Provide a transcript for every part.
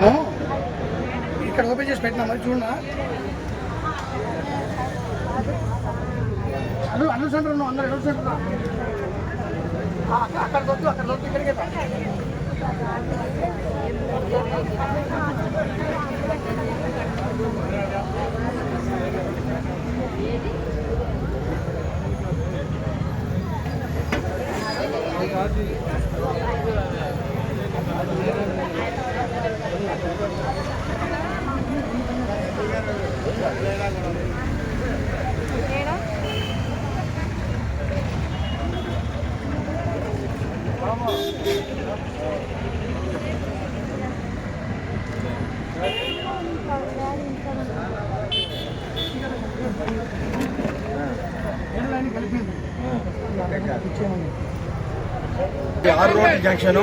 పెట్టాము ఇక్కడ ఓపెన్ చేసి పెట్టినాము చూడనా? చూడ అను సెంటర్ ఉన్నాం అందరు అను సెంటర్ అక్కడ వద్దు అక్కడ వద్దు ఇక్కడికే Thank ఆరు రోడ్డు జంక్షన్.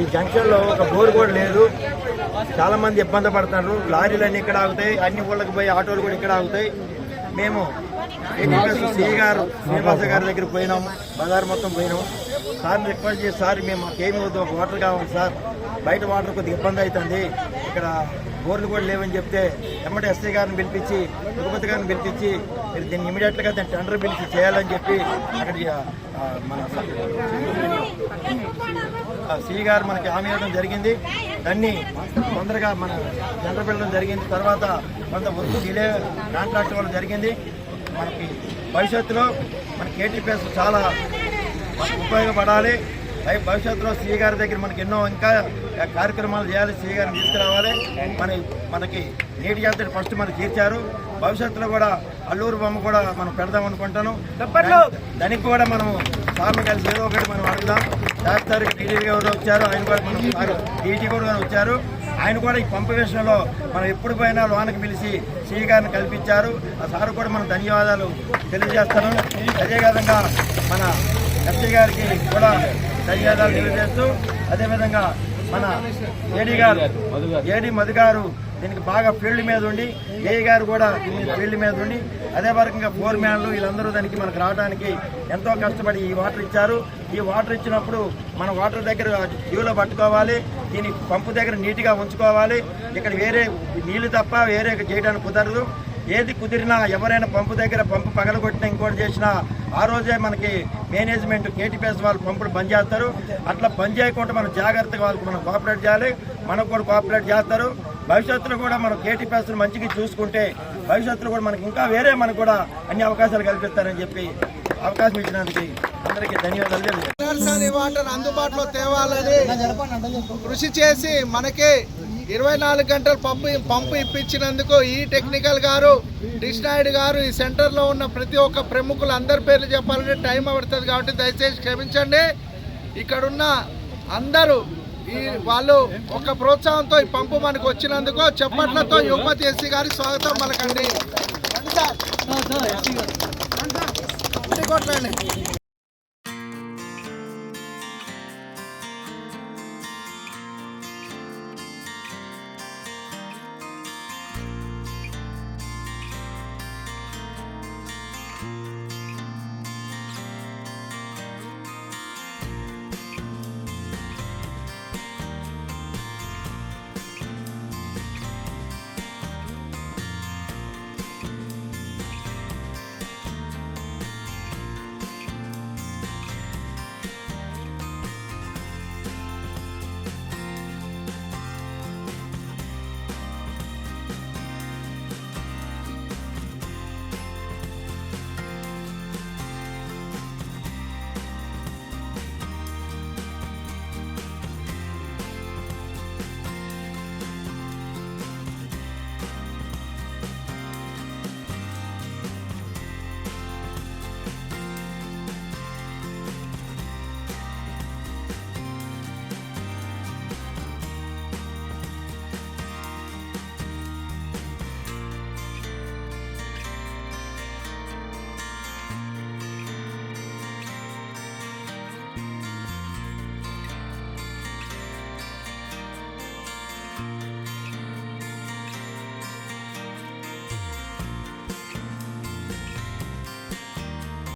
ఈ జంక్షన్లో ఒక బోర్ కూడా లేదు. చాలా మంది ఇబ్బంది పడుతున్నారు. లారీలు అన్ని ఇక్కడ ఆగుతాయి. అన్ని ఊళ్ళకి పోయి ఆటోలు కూడా ఇక్కడ ఆగుతాయి. మేము సి గారు శ్రీనివాస గారి దగ్గర పోయినాం. బజార్ మొత్తం పోయినాం. సార్ని రిక్వెస్ట్ చేసి సార్ మేము మాకేమి వద్దు ఒక వాటర్ కావాలి సార్. బయట వాటర్ కొద్దిగా ఇబ్బంది అవుతుంది. ఇక్కడ బోర్లు కూడా లేవని చెప్తే ఎమ్మటి ఎస్ఐ గారిని పిలిపించి తిరుపతి గారిని పిలిపించి మీరు దీన్ని ఇమీడియట్గా దాన్ని టెండర్ పిలిచి చేయాలని చెప్పి అక్కడ ఆ, మన సి గారు మనకి హామీ ఇవ్వడం జరిగింది. దాన్ని తొందరగా మన టెండర్ పెట్టడం జరిగింది. తర్వాత కొంత వర్క్ డిలే కాంట్రాక్ట్ వల్ల జరిగింది. మనకి భవిష్యత్తులో మన కేటీపీఎస్ చాలా ఉపయోగపడాలి. భవి- భవిష్యత్తులో సీ గారి దగ్గర మనకి ఎన్నో ఇంకా కార్యక్రమాలు చేయాలి. సీ గారిని తీసుకురావాలి. మన మనకి నీటి జాతర ఫస్ట్ మనకి తీర్చారు. భవిష్యత్తులో కూడా అల్లూరు బొమ్మ కూడా మనం పెడదాం అనుకుంటాను. దానికి కూడా మనం సార్లు కలిసి ఏదో ఒకటి మనం అడుగుదాం. చేస్తారు టీడీ గారు వచ్చారు. ఆయన కూడా మనం డీజీ కూడా వచ్చారు. ఆయన కూడా ఈ పంపు విషయంలో మనం ఎప్పుడు పోయినా లోనకి పిలిచి సీ గారిని కల్పించారు. ఆ సార్ కూడా మనం ధన్యవాదాలు తెలియజేస్తాను. అదేవిధంగా మన ఎస్పీ గారికి కూడా ధన్యవాదాలు తెలియజేస్తూ అదేవిధంగా మన ఏడీ గారు ఏడీ మధు గారు దీనికి బాగా ఫీల్డ్ మీద ఉండి ఏ గారు కూడా దీని ఫీల్డ్ మీద ఉండి అదే రకంగా ఫోర్ మ్యాన్లు వీళ్ళందరూ దానికి మనకు రావడానికి ఎంతో కష్టపడి ఈ వాటర్ ఇచ్చారు. ఈ వాటర్ ఇచ్చినప్పుడు మన వాటర్ దగ్గర క్యూలో పట్టుకోవాలి దీని పంపు దగ్గర నీట్గా ఉంచుకోవాలి. ఇక్కడ వేరే నీళ్ళు తప్ప వేరే చేయడానికి కుదరదు. ఏది కుదిరినా ఎవరైనా పంపు దగ్గర పంపు పగలగొట్టినా ఇంకోటి చేసినా ఆ రోజే మనకి మేనేజ్మెంట్ కేటీపీఎస్ వాళ్ళు పంపులు బంద్ చేస్తారు. అట్లా బంద్ చేయకుండా మనం జాగ్రత్తగా వాళ్ళకి మనం కోఆపరేట్ చేయాలి. మనకు కూడా కోఆపరేట్ చేస్తారు. భవిష్యత్తులో కూడా మనం కేటీపీఎస్ను మంచిగా చూసుకుంటే భవిష్యత్తులో కూడా మనకి ఇంకా వేరే మనకు కూడా అన్ని అవకాశాలు కల్పిస్తారని చెప్పి అవకాశం ఇచ్చినందుకు అందరికీ ధన్యవాదాలు తెలియజేస్తాను. నర్సరీ వాటర్ అందుబాటులో తేవాలని కృషి చేసి మనకి ఇరవై నాలుగు గంటలు పంపు పంపు ఇప్పించినందుకు ఈ టెక్నికల్ గారు డిస్నాయుడు గారు ఈ సెంటర్లో ఉన్న ప్రతి ఒక్క ప్రముఖులు అందరి పేర్లు చెప్పాలంటే టైం పడుతుంది కాబట్టి దయచేసి క్షమించండి. ఇక్కడున్న అందరూ ఈ వాళ్ళు ఒక ప్రోత్సాహంతో ఈ పంపు మనకు వచ్చినందుకు చెప్పట్లతో యువమతి ఎస్సీ గారి స్వాగతం కొట్టండి.